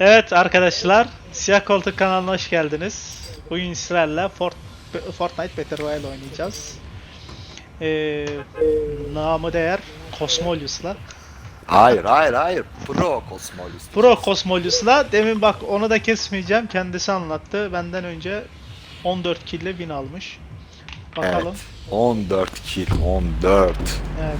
Evet arkadaşlar, Siyah Koltuk kanalına hoş geldiniz. Bugün sizlerle Fort Fortnite Battle Royale oynayacağız. Ee, namı değer Cosmolius'la. Hayır hayır hayır. Pro Cosmolus. Pro Cosmolius'la. Demin bak onu da kesmeyeceğim. Kendisi anlattı. Benden önce 14 kill ile win almış. Bakalım. Evet. 14 kill 14. Evet.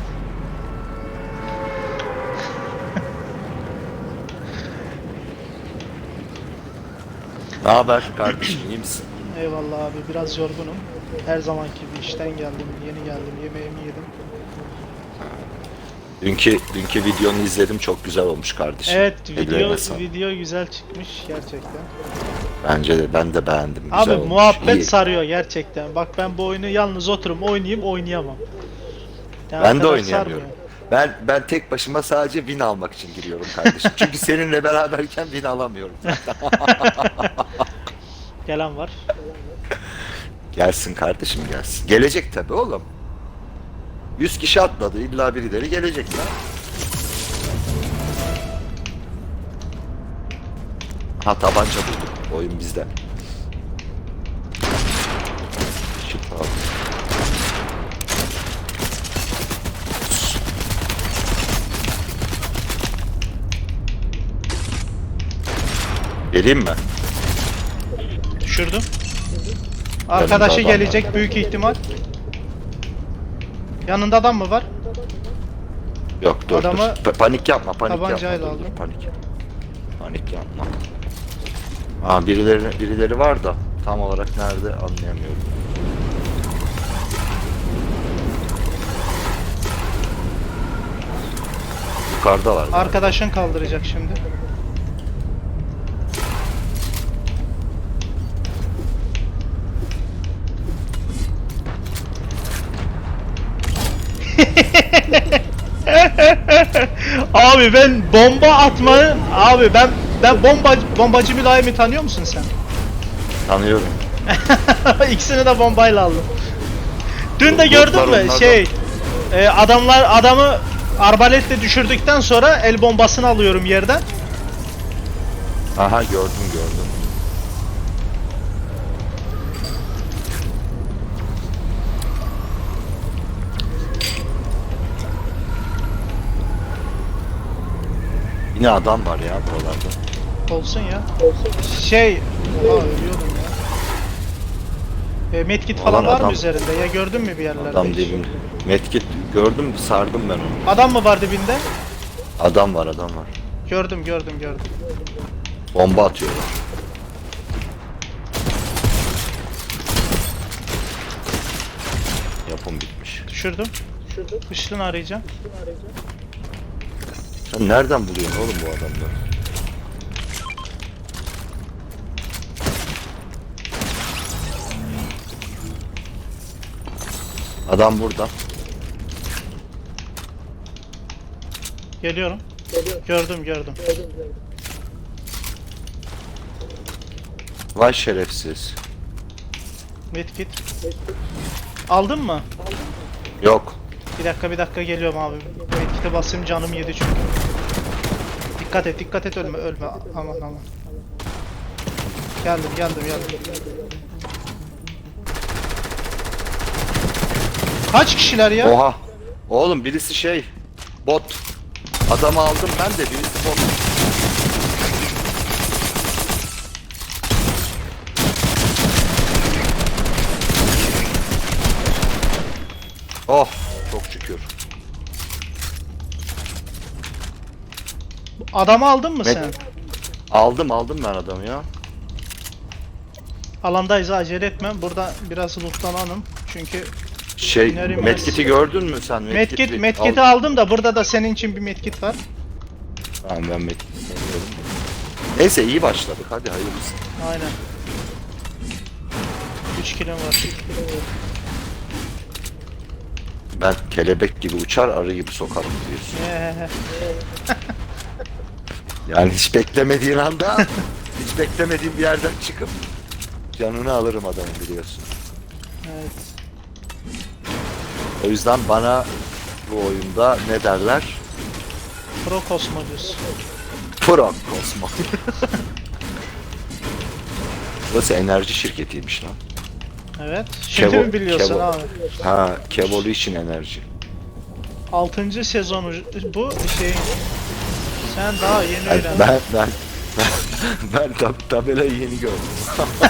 Ne haber kardeşim iyi misin? Eyvallah abi biraz yorgunum. Her zamanki gibi işten geldim, yeni geldim, yemeğimi yedim. Dünkü dünkü videonu izledim çok güzel olmuş kardeşim. Evet Ellerine video sağlık. video güzel çıkmış gerçekten. Bence de ben de beğendim. Güzel Abi olmuş. muhabbet İyi. sarıyor gerçekten. Bak ben bu oyunu yalnız oturum oynayayım oynayamam. Yani Ben de kadar oynayamıyorum. Ben ben tek başıma sadece win almak için giriyorum kardeşim. Çünkü seninle beraberken win alamıyorum. Gelen var. gelsin kardeşim gelsin. Gelecek tabi oğlum. 100 kişi atladı. İlla birileri gelecek lan. Ha tabanca bulduk. Oyun bizde. Şıp abi. Vereyim mi? Düşürdüm. Arkadaşı Yanında adam gelecek büyük ihtimal. Yanında adam mı var? Yok dur Adamı dur. Pa- panik yapma panik tabancayla yapma. Dur, aldım. dur, panik. Panik yapma. Aa birileri birileri var da tam olarak nerede anlayamıyorum. Yukarıdalar. Arkadaşın kaldıracak şimdi. Abi ben bomba atmayı abi ben ben bomba bombacı mülayimi tanıyor musun sen? Tanıyorum. İkisini de bombayla aldım. Dün de gördün mü şey e, adamlar adamı arbaletle düşürdükten sonra el bombasını alıyorum yerden. Aha gördüm gördüm. Yine adam var ya buralarda. Olsun ya. Şey, Aa, ölüyordum ya. E, medkit falan Alan var mı adam. üzerinde? Ya gördün mü bir yerlerde? Adam hiç? dibimde. Medkit gördüm sardım ben onu. Adam mı var dibinde? Adam var adam var. Gördüm, gördüm, gördüm. Bomba atıyorlar. Yapım bitmiş. Düşürdüm. Düşürdüm. Işığını arayacağım. Sen nereden buluyorsun oğlum bu adamları? Adam burada. Geliyorum. Gördüm, gördüm. Vay şerefsiz. Medkit. Aldın mı? Yok. Bir dakika, bir dakika geliyorum abi. Medkit'e basayım canım yedi çünkü. Dikkat et, dikkat et ölme, ölme. Aman aman. Geldim, geldim, geldim. Kaç kişiler ya? Oha. Oğlum birisi şey. Bot. Adamı aldım ben de birisi bot. Adamı aldın mı Med- sen? Aldım aldım ben adamı ya. Alandayız acele etme. Burada biraz lootlanalım. Çünkü Şey İner inmez. medkit'i gördün mü sen? medkit Medkit'i medkit'i al- aldım da burada da senin için bir medkit var. Tamam ben medkit'i seviyorum. Neyse iyi başladık hadi hayırlısı. Aynen. 3 kilo var. Ben kelebek gibi uçar arı gibi sokarım diyorsun. Ee, Yani hiç beklemediğin anda hiç beklemediğin bir yerden çıkıp canını alırım adamın biliyorsun. evet. O yüzden bana bu oyunda ne derler? Pro Cosmodus. Frank Kosmo. Burası enerji şirketiymiş lan. Evet. Şimdi Kevo- mi biliyorsun Kevo. abi? Ha, Kevolution Enerji. 6. sezonu bu şey. Sen daha yeni Ben öğrendin. ben ben ben, ben tab- tabelayı yeni gördüm.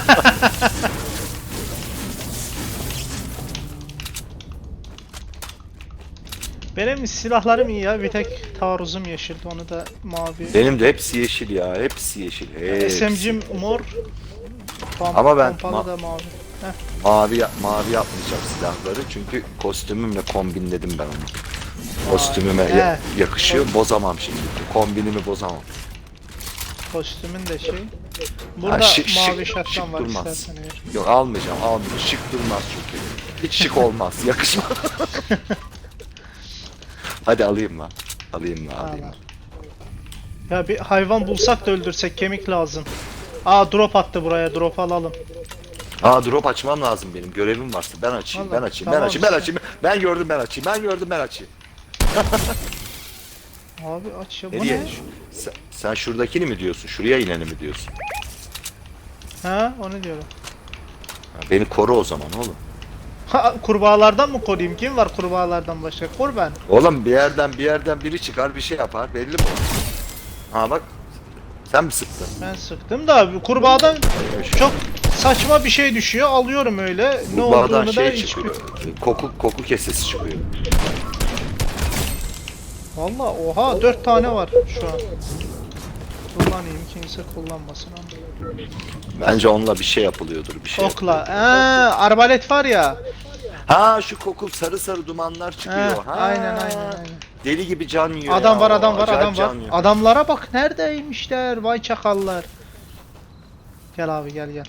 Benim silahlarım iyi ya. Bir tek taarruzum yeşil. Onu da mavi. Benim de hepsi yeşil ya, hepsi yeşil. Hepsi. SMG'm mor. Pom- Ama ben ma- da mavi. Heh. Mavi mavi yapmayacağım silahları çünkü kostümümle kombinledim ben onu. Kostümüme ya- He. yakışıyor, bozamam şimdi. Kombinimi bozamam. Kostümün de şey. Burada şık- şık- mavi şattan şık var durmaz. istersen eğer. Yok almayacağım, almayacağım. Şık durmaz çünkü. Hiç şık olmaz, yakışmaz. Hadi alayım lan. Alayım lan, alayım. Tamam. Ya bir hayvan bulsak da öldürsek kemik lazım. Aa drop attı buraya drop alalım. Aa drop açmam lazım benim. Görevim varsa ben açayım, Vallahi, ben açayım, tamam ben açayım, ben işte. açayım. Ben gördüm ben açayım, ben gördüm ben açayım. Abi aç ya bu Nereye? ne? Sen, sen şuradakini mi diyorsun? Şuraya ineni mi diyorsun? Ha onu diyorum. Ha, beni koru o zaman oğlum. Ha kurbağalardan mı koruyayım? Kim var kurbağalardan başka? Kur ben. Oğlum bir yerden bir yerden biri çıkar bir şey yapar belli mi? Ha bak sen mi sıktın? Ben sıktım da kurbağadan çok saçma bir şey düşüyor. Alıyorum öyle. Ne Bu bağdan olduğunu da şey hiç çıkıyor. Koku koku kesesi çıkıyor. Valla oha dört tane var şu an. Kullanayım kimse kullanmasın ama. Bence onunla bir şey yapılıyordur bir şey. Okla. Ee, arbalet var ya. Ha şu koku sarı sarı dumanlar çıkıyor. He, ha. aynen aynen aynen. Deli gibi can yiyor. Adam ya var adam var acayip adam var. yiyor. Adamlara bak neredeymişler vay çakallar. Gel abi gel gel.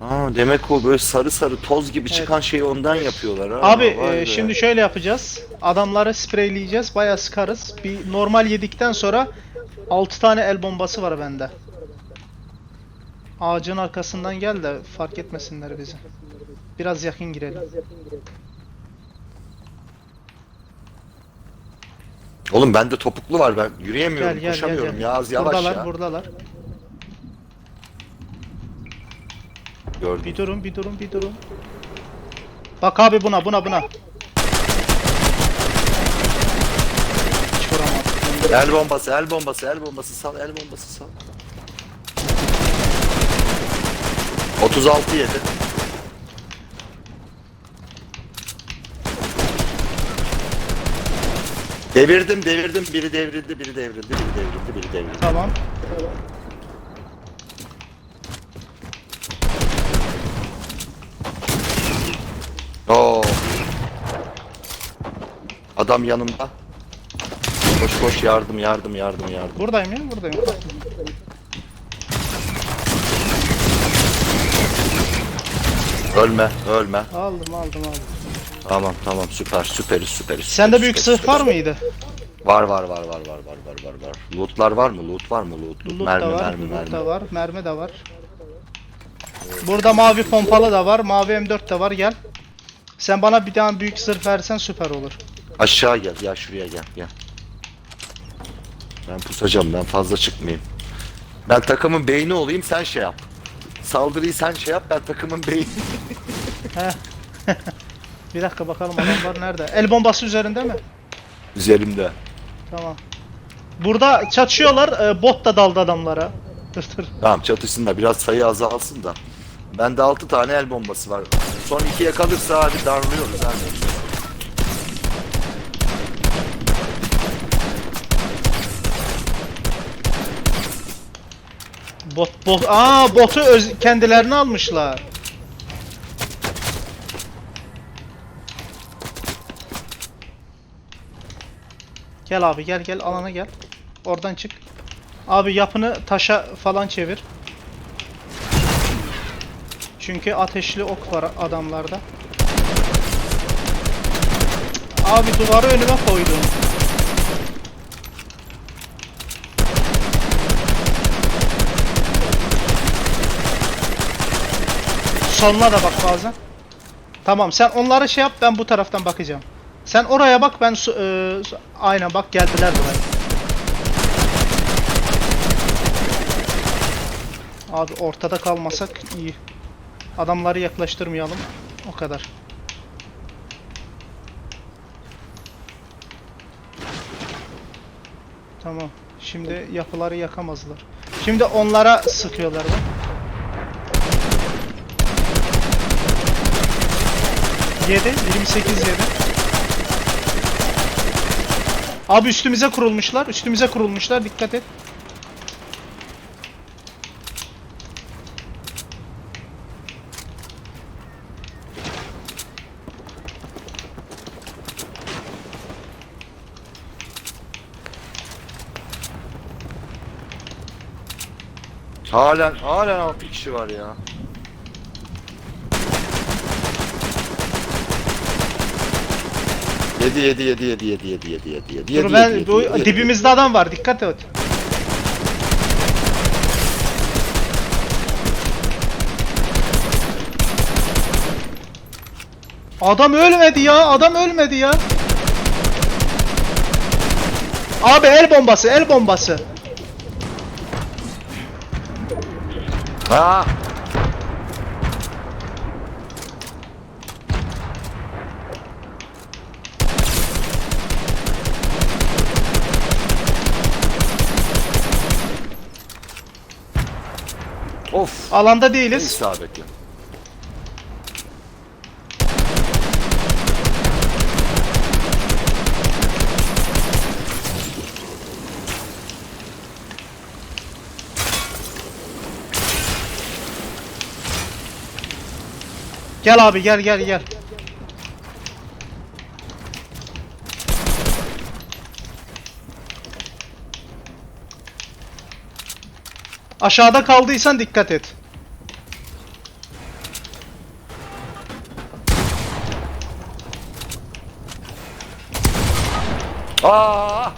Ha, demek o böyle sarı sarı toz gibi çıkan şeyi ondan yapıyorlar ha. Abi Vay e, be. şimdi şöyle yapacağız. Adamları spreyleyeceğiz. Bayağı sıkarız. Bir normal yedikten sonra 6 tane el bombası var bende. Ağacın arkasından gel de fark etmesinler bizi. Biraz yakın girelim. Oğlum bende topuklu var ben yürüyemiyorum Gel gel gel. koşamıyorum gel. ya az yavaş buradalar ya. buradalar. Gördüm. Bir durun bir durun bir durun. Bak abi buna buna buna. Hiç vuramadım. El bombası, el bombası, el bombası sal, el bombası sal. 36 yedi. Devirdim, devirdim. Biri devrildi, biri devrildi, biri devrildi, biri devrildi. Tamam. Oo. Adam yanımda. Koş koş yardım, yardım, yardım, yardım. Buradayım ya buradayım. Ölme, ölme. Aldım aldım aldım. Tamam, tamam, süper, süperiz, süperiz. Sende süperiz, büyük süperiz, var süperiz. mıydı? Var var var var var var var var var. Lootlar var mı? Loot var mı? Loot. loot. Loot mermi da var, mermi loot mermi. da var, mermi de var. Burada mavi pompalı da var, mavi M4 de var gel. Sen bana bir tane büyük zırh versen süper olur. Aşağı gel. Ya şuraya gel. Gel. Ben pusacağım. Ben fazla çıkmayayım. Ben takımın beyni olayım. Sen şey yap. Saldırıyı sen şey yap. Ben takımın beyni. Bir dakika bakalım adamlar nerede? El bombası üzerinde mi? Üzerimde. Tamam. Burada çatışıyorlar, e, bot da daldı adamlara. Dur dur. Tamam çatışsınlar. Biraz sayı azalsın da. Bende 6 tane el bombası var. Son ikiye kalırsa hadi darlıyoruz hadi. Bot bot. Aa botu öz kendilerini almışlar. Gel abi gel gel alana gel. Oradan çık. Abi yapını taşa falan çevir. Çünkü ateşli ok var adamlarda. Abi duvarı önüme koydum. Soluna da bak bazen. Tamam sen onları şey yap ben bu taraftan bakacağım. Sen oraya bak ben su, e, su- aynen bak geldiler buraya. Abi ortada kalmasak iyi. Adamları yaklaştırmayalım. O kadar. Tamam. Şimdi yapıları yakamazlar. Şimdi onlara sıkıyorlar bak. Yedi. 28 yedi. Abi üstümüze kurulmuşlar. Üstümüze kurulmuşlar. Dikkat et. Halen halen 6 kişi var ya. Yedi yedi yedi yedi yedi yedi yedi yedi yedi Dur yedi ben yedi, bu yedi, yedi. dibimizde adam var. Dikkat et. Adam ölmedi ya. Adam ölmedi ya. Abi el bombası, el bombası. Ha Of. Alanda değiliz. Neyse Gel abi gel gel gel. Aşağıda kaldıysan dikkat et. Aa!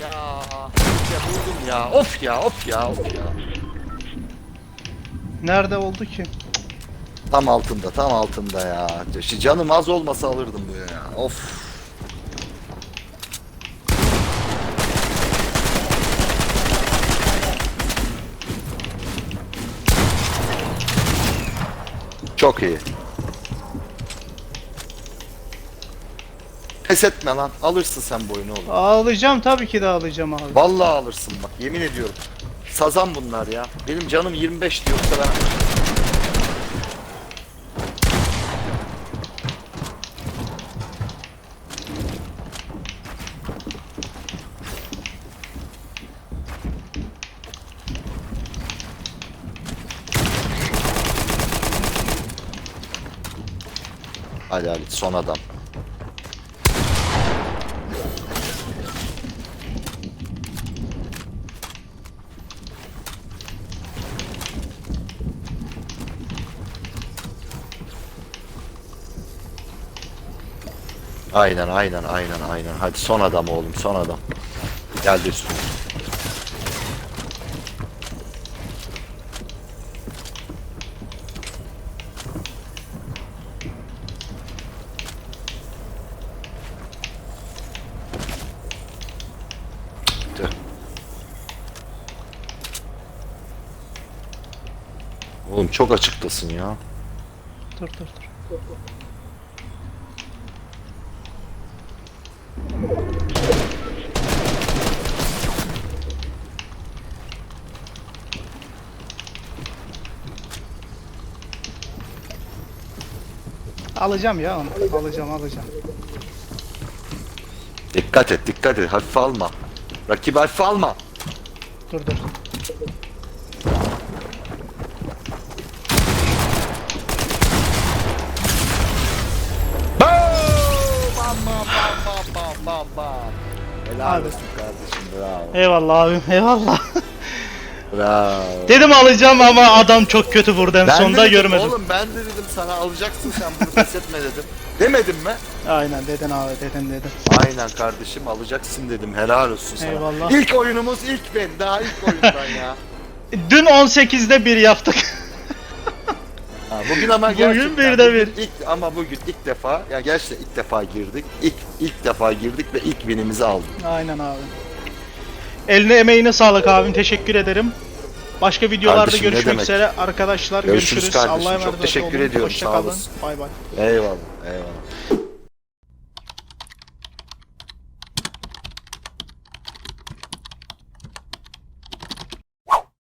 Ya, ya buldum ya. Of ya, of ya, of ya. Nerede oldu ki? Tam altında, tam altında ya. Şu canım az olmasa alırdım bu ya. Of. Çok iyi. Pes etme lan. Alırsın sen bu oyunu oğlum. Ağlayacağım tabii ki de ağlayacağım abi. Vallahi alırsın bak yemin ediyorum. Sazan bunlar ya. Benim canım 25 diyorsa ben Hadi hadi son adam. Aynen aynen aynen aynen. Hadi son adam oğlum son adam. Geldi üstüne. Tüh. Oğlum çok açıktasın ya. Dur dur dur. Alacağım ya onu. Alacağım alacağım. Dikkat et dikkat et hafife alma. Rakibi hafife alma. Dur dur. Helal olsun kardeşim bravo. Eyvallah abim eyvallah. Bravo. Dedim alacağım ama adam çok kötü vurdu en sonunda dedim, görmedim. Oğlum ben de dedim sana alacaksın sen bunu pes etme dedim. Demedim mi? Aynen dedin abi dedin dedin. Aynen kardeşim alacaksın dedim. Helal olsun sana. Eyvallah. İlk oyunumuz ilk ben. Daha ilk oyundan ya. Dün 18'de bir yaptık. Ha, bugün ama Bugün gerçekten bir de bir. bugün ilk ama bugün ilk defa ya gerçekten ilk defa girdik. İlk ilk defa girdik ve ilk winimizi aldık. Aynen abi. Eline emeğine sağlık abim teşekkür ederim. Başka videolarda Kardeşim, ne görüşmek demek? üzere arkadaşlar. Görüşürüz Görüşürüz. kardeşim. Çok teşekkür ediyorum, Hoşça sağ kalın. olasın. Bay bay. Eyvallah eyvallah.